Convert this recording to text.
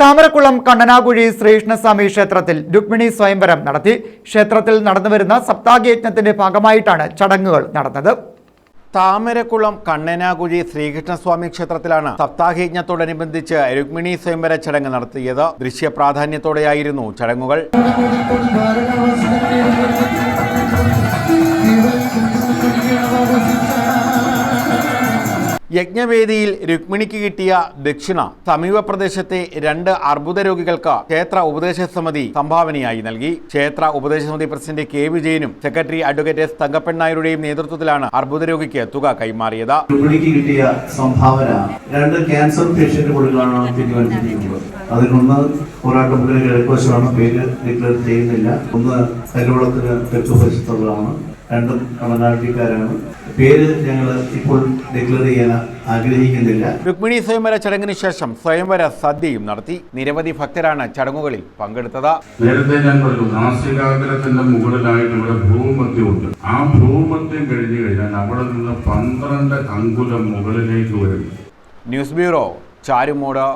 താമരക്കുളം കണ്ണനാകുഴി ശ്രീകൃഷ്ണസ്വാമി ക്ഷേത്രത്തിൽ രുക്മിണി സ്വയംവരം നടത്തി. ക്ഷേത്രത്തിൽ നടന്നുവരുന്ന സപ്താഹയജ്ഞത്തിന്റെ ഭാഗമായിട്ടാണ് ചടങ്ങുകൾ നടന്നത്. താമരക്കുളം കണ്ണനാകുഴി ശ്രീകൃഷ്ണസ്വാമി ക്ഷേത്രത്തിലാണ് സപ്താഹയജ്ഞത്തോടനുബന്ധിച്ച് രുക്മിണി സ്വയംവര ചടങ്ങ് നടത്തിയത്. ദൃശ്യ പ്രാധാന്യത്തോടെയായിരുന്നു ചടങ്ങുകൾ. യജ്ഞവേദിയിൽ രുക്മിണിക്ക് കിട്ടിയ ദക്ഷിണ സമീപ പ്രദേശത്തെ രണ്ട് അർബുദ രോഗികൾക്ക് ക്ഷേത്ര ഉപദേശ സമിതി സംഭാവനയായി നൽകി. ക്ഷേത്ര ഉപദേശ സമിതി പ്രസിഡന്റ് കെ വിജയനും സെക്രട്ടറി അഡ്വക്കേറ്റ് എസ് തങ്കപ്പൻ നേതൃത്വത്തിലാണ് അർബുദ രോഗിക്ക് തുക കൈമാറിയത്. രുക്മിണിക്ക് കിട്ടിയ സംഭാവന രണ്ട് ക്യാൻസർ പേഷ്യന്റ് കൊടുക്കാനാണ് തീരുമാനിച്ചിരിക്കുന്നത്. അതിനൊന്ന് പോരാട്ടമുകളിൽ കിഴക്കുവശമാണ് പേര് ഡിക്ലെയർ ചെയ്യുന്നില്ല. ഒന്ന് കരുവളത്തിന് തെക്കുവശത്തുള്ളതാണ് രണ്ടും തമിഴ്നാട്ടിക്കാരാണ് പേര് ഞങ്ങൾ ഇപ്പോൾ ഡിക്ലെയർ ചെയ്യാൻ ആഗ്രഹിക്കുന്നില്ല. രുക്മിണി സ്വയംവര ചടങ്ങിന് ശേഷം സ്വയംവര സദ്യയും നടത്തി. നിരവധി ഭക്തരാണ് ചടങ്ങുകളിൽ പങ്കെടുത്തത്. നേരത്തെ ഞാൻ പറഞ്ഞു നാസികാഗ്രത്തിന്റെ മുകളിലായിട്ട് ഇവിടെ ഭൂമധ്യമുണ്ട് ആ ഭൂമധ്യം കഴിഞ്ഞു കഴിഞ്ഞാൽ അവിടെ നിന്ന് പന്ത്രണ്ട് അങ്കുലം മുകളിലേക്ക് വരും ന്യൂസ് ബ്യൂറോ ചാരുമൂട്.